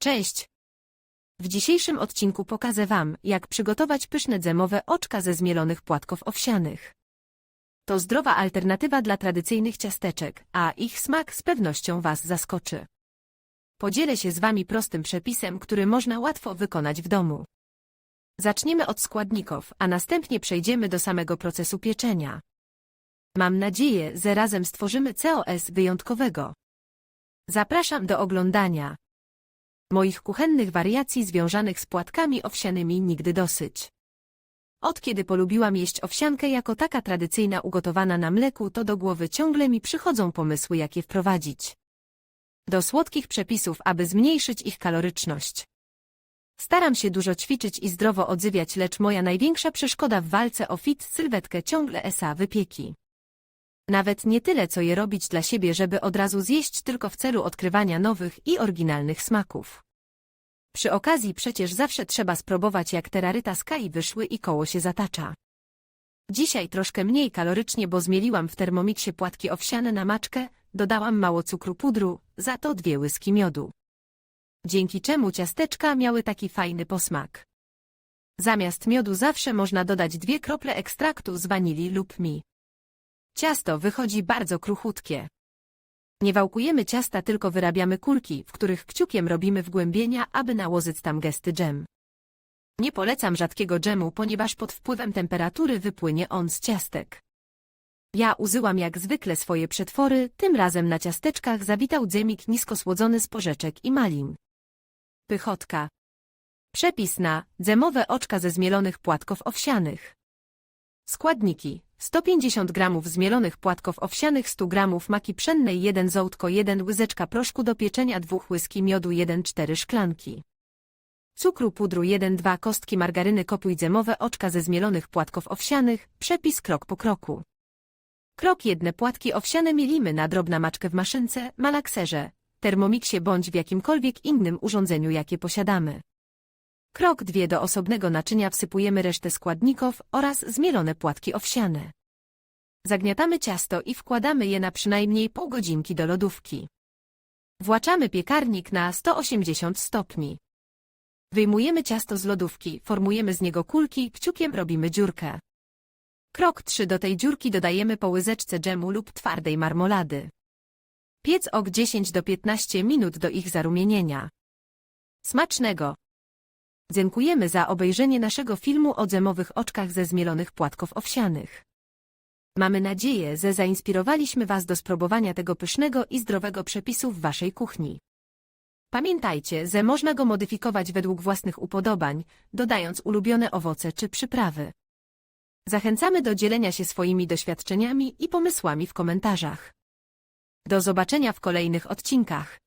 Cześć! W dzisiejszym odcinku pokażę Wam, jak przygotować pyszne dzemowe oczka ze zmielonych płatków owsianych. To zdrowa alternatywa dla tradycyjnych ciasteczek, a ich smak z pewnością Was zaskoczy. Podzielę się z Wami prostym przepisem, który można łatwo wykonać w domu. Zaczniemy od składników, a następnie przejdziemy do samego procesu pieczenia. Mam nadzieję, że razem stworzymy COS wyjątkowego. Zapraszam do oglądania. Moich kuchennych wariacji związanych z płatkami owsianymi nigdy dosyć. Od kiedy polubiłam jeść owsiankę jako taka tradycyjna ugotowana na mleku, to do głowy ciągle mi przychodzą pomysły, jak je wprowadzić. Do słodkich przepisów, aby zmniejszyć ich kaloryczność. Staram się dużo ćwiczyć i zdrowo odzywiać, lecz moja największa przeszkoda w walce o fit sylwetkę ciągle esa wypieki. Nawet nie tyle, co je robić dla siebie, żeby od razu zjeść, tylko w celu odkrywania nowych i oryginalnych smaków. Przy okazji przecież zawsze trzeba spróbować, jak te raryta skai wyszły i koło się zatacza. Dzisiaj troszkę mniej kalorycznie, bo zmieliłam w termomiksie płatki owsiane na maczkę, dodałam mało cukru pudru, za to dwie łyski miodu. Dzięki czemu ciasteczka miały taki fajny posmak. Zamiast miodu zawsze można dodać dwie krople ekstraktu z wanilii lub mi. Ciasto wychodzi bardzo kruchutkie. Nie wałkujemy ciasta, tylko wyrabiamy kulki, w których kciukiem robimy wgłębienia, aby nałożyć tam gesty dżem. Nie polecam rzadkiego dżemu, ponieważ pod wpływem temperatury wypłynie on z ciastek. Ja użyłam jak zwykle swoje przetwory, tym razem na ciasteczkach zawitał dżemik niskosłodzony z porzeczek i malin. Pychotka. Przepis na dzemowe oczka ze zmielonych płatków owsianych. Składniki. 150 g zmielonych płatków owsianych 100 g maki pszennej 1 zołtko 1 łyżeczka proszku do pieczenia 2 łyżki miodu 1-4 szklanki. Cukru pudru 1-2 kostki margaryny kopuj dzemowe oczka ze zmielonych płatków owsianych, przepis krok po kroku. Krok jedne płatki owsiane mielimy na drobna maczkę w maszynce, malakserze, termomiksie bądź w jakimkolwiek innym urządzeniu jakie posiadamy. Krok dwie do osobnego naczynia wsypujemy resztę składników oraz zmielone płatki owsiane. Zagniatamy ciasto i wkładamy je na przynajmniej pół godzinki do lodówki. Właczamy piekarnik na 180 stopni. Wyjmujemy ciasto z lodówki, formujemy z niego kulki, kciukiem robimy dziurkę. Krok 3 do tej dziurki dodajemy po łyżeczce dżemu lub twardej marmolady. Piec ok 10 do 15 minut do ich zarumienienia. Smacznego! Dziękujemy za obejrzenie naszego filmu o dzemowych oczkach ze zmielonych płatków owsianych. Mamy nadzieję, że zainspirowaliśmy Was do spróbowania tego pysznego i zdrowego przepisu w Waszej kuchni. Pamiętajcie, że można go modyfikować według własnych upodobań, dodając ulubione owoce czy przyprawy. Zachęcamy do dzielenia się swoimi doświadczeniami i pomysłami w komentarzach. Do zobaczenia w kolejnych odcinkach.